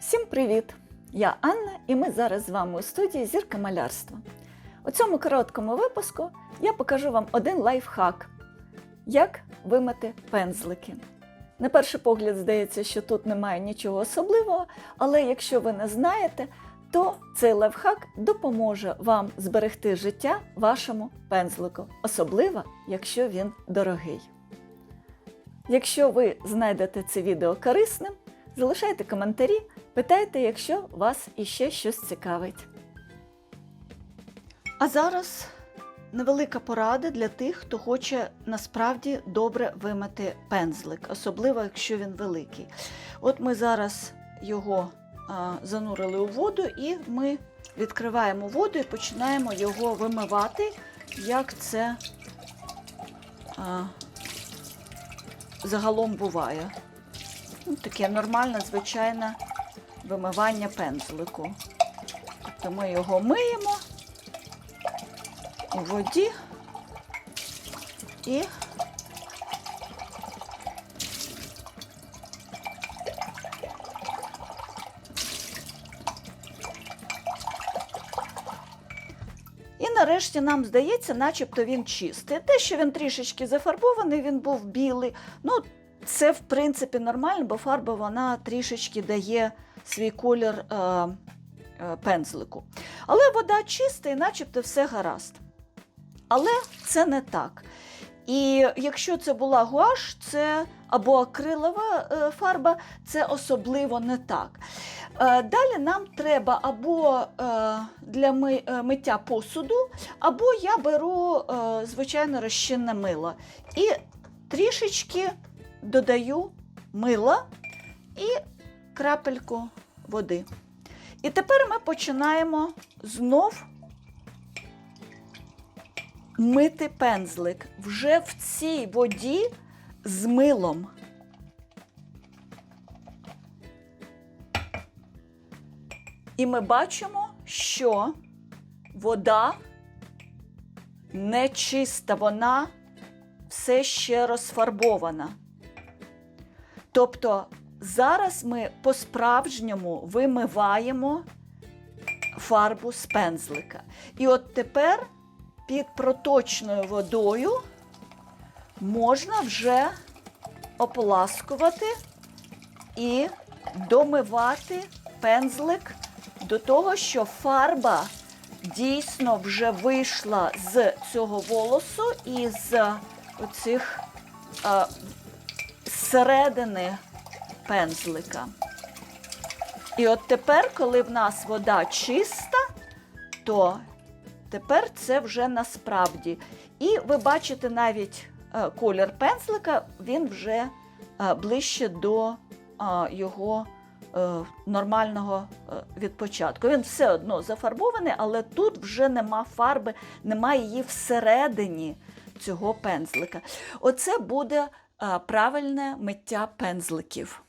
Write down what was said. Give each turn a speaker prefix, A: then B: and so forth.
A: Всім привіт! Я Анна, і ми зараз з вами у студії Зірка малярства. У цьому короткому випуску я покажу вам один лайфхак, як вимити пензлики. На перший погляд здається, що тут немає нічого особливого, але якщо ви не знаєте, то цей лайфхак допоможе вам зберегти життя вашому пензлику, особливо, якщо він дорогий. Якщо ви знайдете це відео корисним, залишайте коментарі, питайте, якщо вас іще щось цікавить. А зараз невелика порада для тих, хто хоче насправді добре вимити пензлик, особливо якщо він великий. От ми зараз його а, занурили у воду, і ми відкриваємо воду і починаємо його вимивати, як це а, загалом буває. Ну, таке нормальне, звичайне вимивання пензлику. Тобто ми його миємо у воді і нарешті нам здається, начебто він чистий. Те, що він трішечки зафарбований, він був білий. Ну, це, в принципі, нормально, бо фарба вона трішечки дає свій колір е, е, пензлику. Але вода чиста і начебто все гаразд. Але це не так. І якщо це була гуаш, це або акрилова е, фарба, це особливо не так. Е, Далі нам треба або е, для ми- миття посуду, або я беру звичайно розчинне мило. І трішечки додаю мила і крапельку води. І тепер ми починаємо знов мити пензлик вже в цій воді з милом. І ми бачимо, що вода не чиста, вона все ще розфарбована. Тобто зараз ми по-справжньому вимиваємо фарбу з пензлика. І от тепер під проточною водою можна вже ополаскувати і домивати пензлик до того, що фарба дійсно вже вийшла з цього волосу і з оцих а, зсередини пензлика. І от тепер, коли в нас вода чиста, то тепер це вже насправді. І ви бачите навіть е, колір пензлика, він вже е, ближче до е, його нормального е, від початку. Він все одно зафарбований, але тут вже нема фарби, немає її всередині цього пензлика. Оце буде правильне миття пензликів.